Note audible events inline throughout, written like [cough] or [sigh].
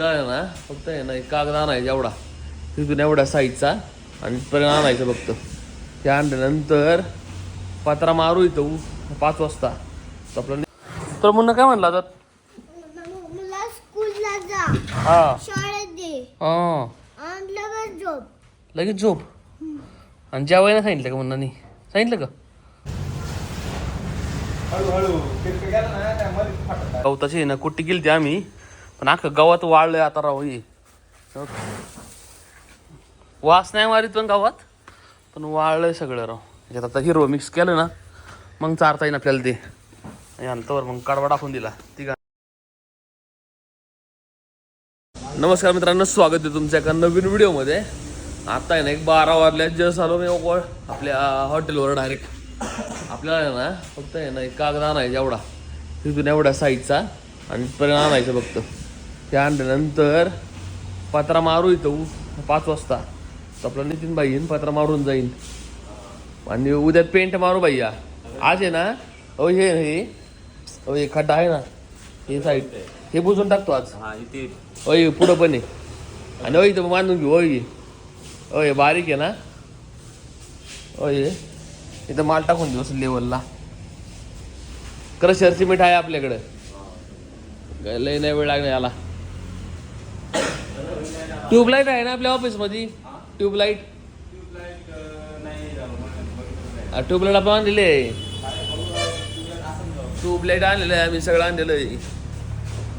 आपल्याला ना फक्त आहे ना एक कागद आणायचा एवढा. तिथून एवढ्या साईजचा आणि इथपर्यंत आणायचं फक्त. ते आणल्यानंतर पत्रा मारू इथं पाच वाजता. तर आपल्याला तर मुन्ना काय म्हणला आता? मला स्कूलला जा हा. शाळेत दे. हा. आणि लगेच झोप. लगेच झोप? आणि जेवायला सांगितलं का मुन्नानी? सांगितलं का? गवताची आहे ना कुट्टी गेली ती आम्ही. पण अख्खं गावात वाळलंय आता राहू हे. वास नाही मारीत पण गावात पण वाळलंय सगळं राव. याच्यात आता हिरो मिक्स केलं ना मग चारता येईन आपल्याला ते. यानंतर मग कडवा टाकून दिला. ती का नमस्कार मित्रांनो स्वागत आहे तुमच्या एका नवीन व्हिडिओमध्ये. आता आहे ना एक बारा वाजल्या जस आलो मी ओकोळ आपल्या हॉटेलवर डायरेक्ट आपल्याला आहे ना फक्त आहे ना एक कागद आणायचा एवढा. तिथून एवढ्या साईजचा आणि इथपर्यंत आणायचं फक्त. ते आणल्यानंतर पत्रा मारू इथं पाच वाजता. तर आपला नितीन भाई येईन पत्रा मारून जाईन. आणि उद्या पेंट मारू भैया. आज आहे ना अहो हे हे. अहो हे खड्डा आहे ना हे साईड हे बुजून टाकतो आज. हा इथे. होय पुढं पण आहे. आणि होय इथं बांधून घेऊ होय होय बारीक आहे ना. होय इथं माल टाकून देऊ असं लेवलला क्रशर सिमेंट आहे आपल्याकडं. लय नाही वेळ लागणार याला. ट्यूबलाईट आहे ना आपल्या ऑफिसमध्ये? ट्यूबलाईट ट्यूबलाईट आपण आणलेले आहे. ट्यूबलाईट आणलेलं आहे आम्ही सगळं आणलेलं आहे.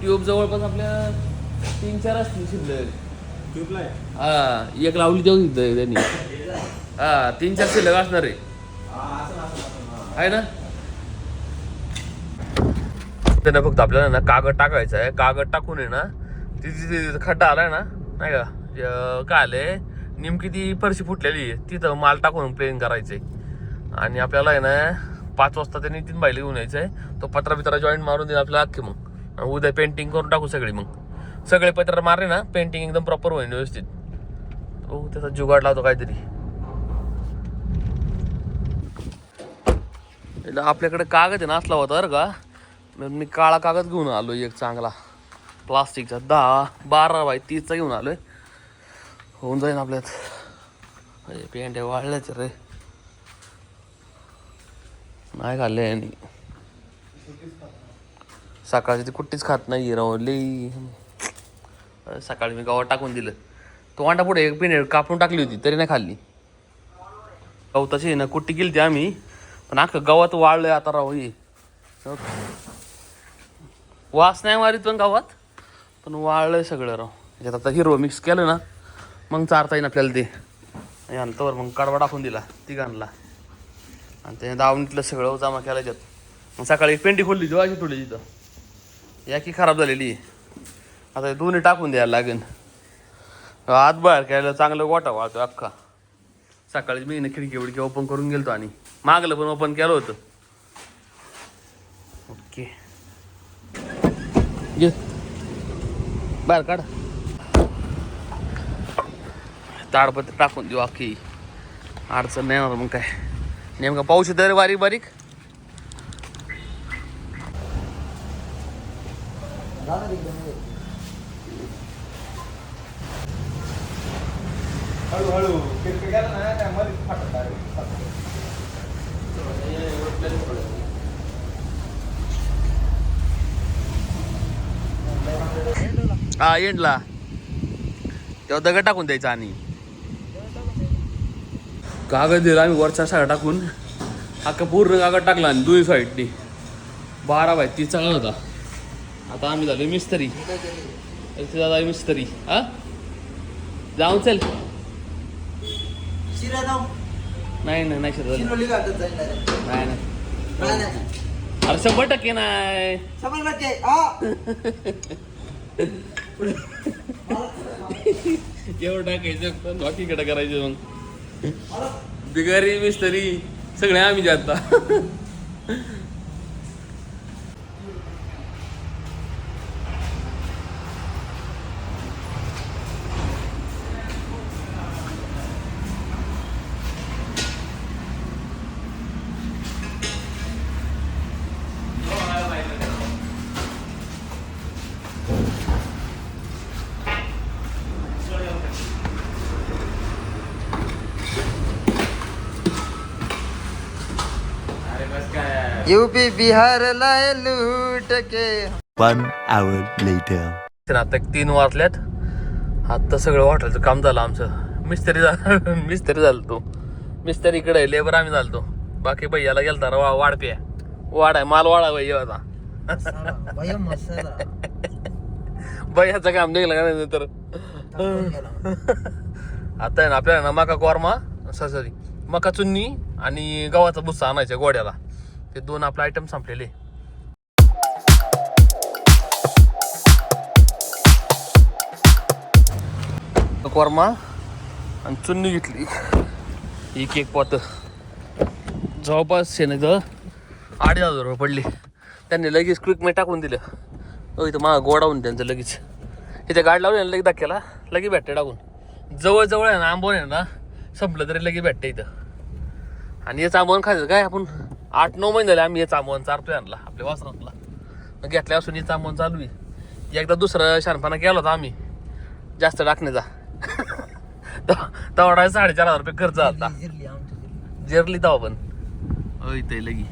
ट्यूब जवळपास आपल्या तीन चार असतील शिल्लक. ट्यूबलाईट हा एक लावली देऊन तिथं त्यांनी. हा तीन चार शिल्लक असणार आहे. आहे ना? त्यांना फक्त आपल्याला ना कागद टाकायचा आहे. कागद टाकून आहे ना तिथे तिथे खड्डा आलाय ना नाही का? अं, काय आलंय? नेमकी ती फरशी फुटलेली आहे. तिथं माल टाकून प्लेन करायचंय. आणि आपल्याला आहे ना पाच वाजता त्यांनी तीन बायले घेऊन यायचं आहे तो पत्रा बित्रा जॉईंट मारून देईल आपल्याला अख्खी मग. उद्या पेंटिंग करून टाकू सगळी मग. सगळे पत्र मारले ना पेंटिंग एकदम प्रॉपर होईल व्यवस्थित. हो त्याचा जुगाड लावतो काहीतरी. आपल्याकडे कागद आहे ना असला होता बरं का. मग मी काळा कागद घेऊन आलो एक चांगला. प्लास्टिकचा दहा बारा बाय तीसचा घेऊन आलो आहे होऊन जाईन आपल्यात. अरे पेंट वाढल्याच रे. नाही खाल्ले आणि सकाळची ती कुठेच खात नाही राव लई. सकाळी मी गावात टाकून दिलं. तो वांडा पुढे एक पेंट कापून टाकली होती तरी नाही खाल्ली. गवताची आहे ना कुट्टी गेली ती आम्ही. पण अख्खं गावात वाळलं आता राहू ये वास नाही मारित पण गावात. पण वाळलंय सगळं राव. त्याच्यात आता हिरवं मिक्स केलं ना मग चारता येईन आपल्याला ते. आणि मग कडवा टाकून दिला ती तिघांना. आणि त्याने दावणीतलं सगळं जमा केलं त्यात मग सकाळी एक पेंटी खोलली जेव्हा थोडी तिथं. या की खराब झालेली. आता दोन्ही टाकून द्यायला लागेल. आत बाहेर केलं चांगलं वाटा वाळतो अख्खा. सकाळी मी ना खिडकी विडकी ओपन करून गेलतो आणि मागलं पण ओपन केलं होतं. ओके. घे बाहेर काढ. ताडपत्र टाकून देऊ अख्खी अडचण नाही येणार मग काय. नेमका पाऊस येतो रे बारीक बारीक. हळूहळू. किरकिर गेला ना हा एंडला तेव्हा दगड टाकून द्यायचा आणि. कागद दिला आम्ही वरचा सगळा टाकून. अख्खा पूर्ण कागद टाकला आणि दोन्ही साईडनी. बारा बाय तीस चांगला होता. आता आम्ही झालो मिस्त्री. दादा मिस्त्री. हा? जाऊन चल. शिरा जाऊ. नाही नाही नाही direct. नाही नाही. अरे शंभर टक्के नाही. शंभर टक्के. हा. [laughs] एवढं टाकायचं बाकीकडे करायचं मग. बिगारी मिस्त्री सगळे आम्ही जाता. यूपी बिहार लाए लूट के। Hour later. तर आता तीन वाजल्यात. आता सगळं हॉटेलचं काम झालं आमचं. मिस्त्री झालं [laughs] मिस्त्री झालं तो. मिस्त्री इकडे लेबर आम्ही झालतो. बाकी भैयाला गेलता वा वाढप्या. वाढ आहे माल वाढा भैया होता. भैया मसाला भैयाचं काम निघलं का नाही तर [laughs] आता आहे ना आपल्याला ना मका कोरमा सॉरी मका चुन्नी आणि गव्हाचा भुस्सा आणायचा गोड्याला. ते दोन आपले आयटम संपलेले. कोरमा आणि चुन्नी घेतली. एक एक पात. जवळपास आहे ना इथं हजार रुपये पडले. त्यांनी लगेच क्विक मी टाकून दिलं. हो इथं मा गोडावून त्यांचं लगेच. इथे गाड लावली आणि लगेच दाखवला लगेच भेटते टाकून. जवळजवळ आहे ना आंबोन आहे ना संपलं तरी लगेच भेटते इथं. आणि याचं आंबोन खायचं काय आपण? आठ नऊ महिने झाले आम्ही याचं आंबवण चारतोय आणला आपल्या वासरातला. मग घेतल्यापासून याचं आंबवण चालू आहे. एकदा दुसरं शहाणपणा केला होता आम्ही. जास्त टाकण्याचा [laughs] तेवढा साडेचार हजार रुपये खर्च आता जिरली तेव्हा पण. लगी.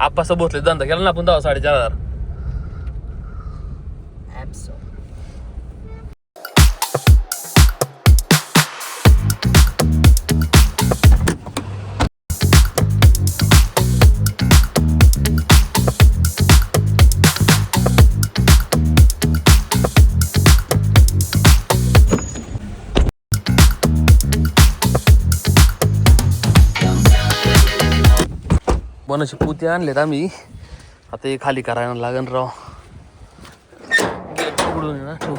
आप्पास भोसले धंदा केला ना आपण तेव्हा साडेचार हजार. बनाचे पुते आणलेत आम्ही. आता हे खाली करायला लागन राव. गेट उघडून ना ठेवू.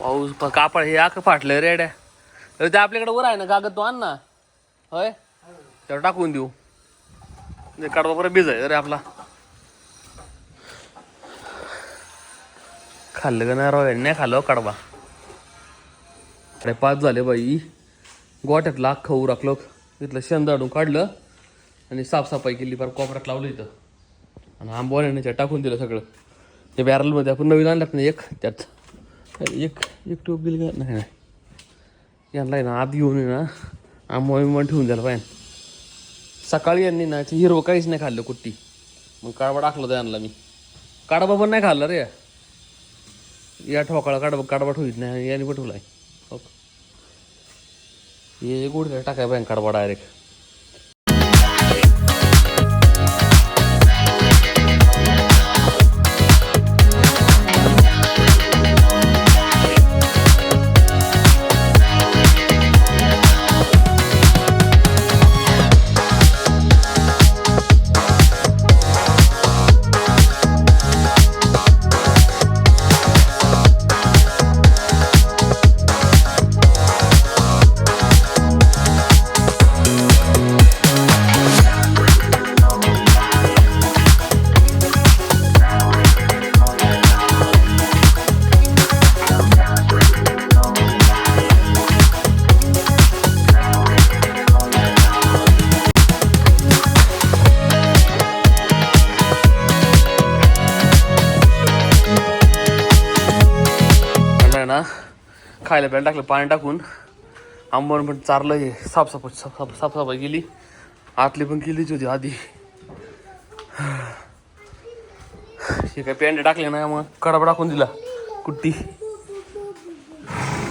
पाऊस कापड हे आख फाटलं रेड्या अरे ते आपल्याकडे वर आहे ना कागद तो आण ना. होय? त्यावर टाकून देऊ. ते कडवा बरं आहे अरे आपला. खाल्लं का नाही राव? नाही खाल्लं हो, कडवा. अरे पाच झाले बाई. गोट्यातलं अख्खं आखलो तिथलं शेंदाडून काढलं आणि साफसफाई केली फार कोपऱ्यात लावलं इथं. आणि आंबोण्याच्या टाकून दिलं सगळं. ते बॅरलमध्ये आपण नवीन आणल्यात ना एक त्यात एक एक टोप गेली का? नाही नाही. यांना आहे ना आत घेऊन ना आंबो बिंबो ठेवून द्यायला पाहिजे. सकाळी यांनी ना ते हिरवं काहीच नाही खाल्लं कुट्टी. मग काडबा टाकलं तर यांना मी. काडबा पण नाही खाल्ला रे. या ठोकाळा काडबा काडबा ठेवीत नाही याने पठवलाय आहे हे गोड टाकाय बैंक काढवा डायरेक्ट खायला प्यायला टाकलं पाणी टाकून आंबवण पण चारलं हे साफसफाई साफ साफ- साफसफाई केली. आतली पण केलीच होती आधी. हे काय पेंडे टाकले ना मग कडाप टाकून दिला कुट्टी.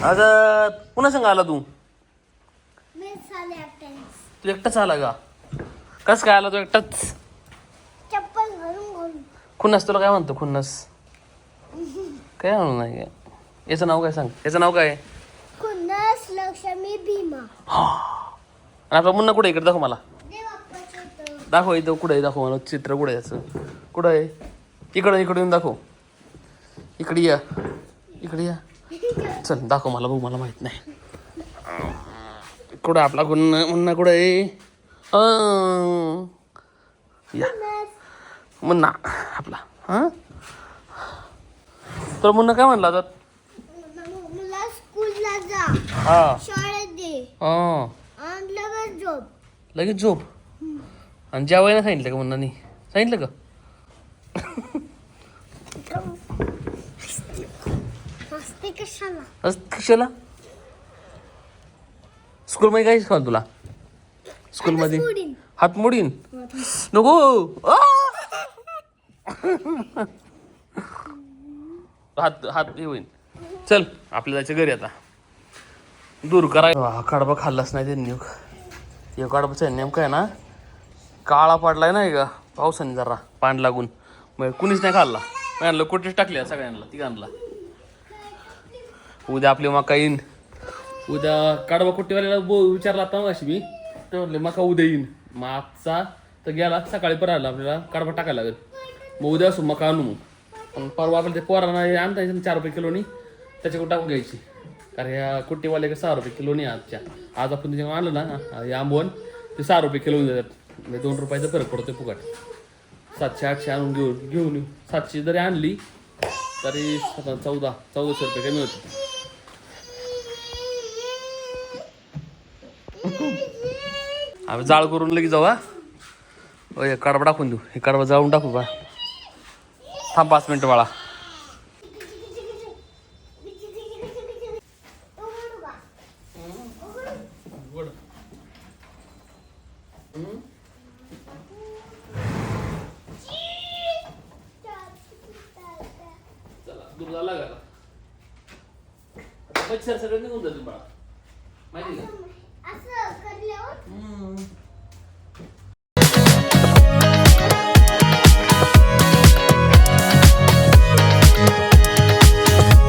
आता पुन्हा सांग आला तू. तू एकटाच आला का? कस काय आला तू एकटाच? खुन्नस तुला काय म्हणतो खुन्नस? [laughs] काय म्हणू नाही याचं नाव काय सांग? याचं नाव काय? आहे? कुणास लक्ष्मी भीमा. आणि आपला मुन्ना कुठे इकडे दाखव मला. दाखव इथं कुठं आहे? दाखव मला. चित्र कुठं आहे याचं? कुठं आहे? इकडं इकडं येऊन दाखव. इकडे या. इकडे या. चल दाखव मला बघू मला माहीत नाही. कुठं आपला गुन्हा मुन्ना कुठं आहे? अं. या. मुन्ना आपला. हां? तर मुन्ना काय म्हणला तर म- मला स्कूलला जा हा. शाळेत दे. हां. आणि लगेच झोप. लगेच झोप? आणि जेवायला सांगितलं का मुन्नानी? सांगितलं का? कशाला? आज कशाला? स्कूलमध्ये काय तुला? स्कूलमध्ये. हात मोडीन. नको. आ! हात हात हे होईन. चल आपल्या जायचं घरी आता. दूर कराय हा कडबा खाल्लाच नाही त्यांनी. हे कडबाचा नेमकं आहे ना काळा पडलाय नाही का? पावसाने जरा पाणी लागून. मग कुणीच नाही खाल्ला. मी आणलं कुठेच टाकल्या सगळ्यांना तिघांना. उद्या आपली मका येईन. उद्या कडबा कुट्टीवाल्याला बो विचारला आता अशी मी. ते म्हणले मका उद्या येईन. मग आजचा तर गेला सकाळी परत आला आपल्याला कडबा टाकायला लागेल. मग उद्या असू मका आणू मग. पण परवा आपल्याला ते पोरांना आणता येईल चार रुपये किलोनी. त्याच्याकडे टाकून घ्यायची. कारण ह्या कुट्टीवाले सहा रुपये किलो नाही आजच्या. आज आपण त्याच्याकडे आणलं ना हा, हे आंबवण ते सहा रुपये किलो देतात म्हणजे दोन रुपयाचा फरक पडतो फुकट. सातशे आठशे आणून घेऊन घेऊन येऊ. सातशे जरी आणली तरी चौदा चौदाशे रुपये कमी होते. आम्ही जाळ करून लगेच जाऊ हा? कडबा टाकून देऊ. हे कडबा जाळून टाकू बा थांब पाच मिनटं बाळा उघडू का? चला दूर झाला का मच्छर सगळं निघून जातील बाळा. माहिती का? असं करल्यावर? हम्म.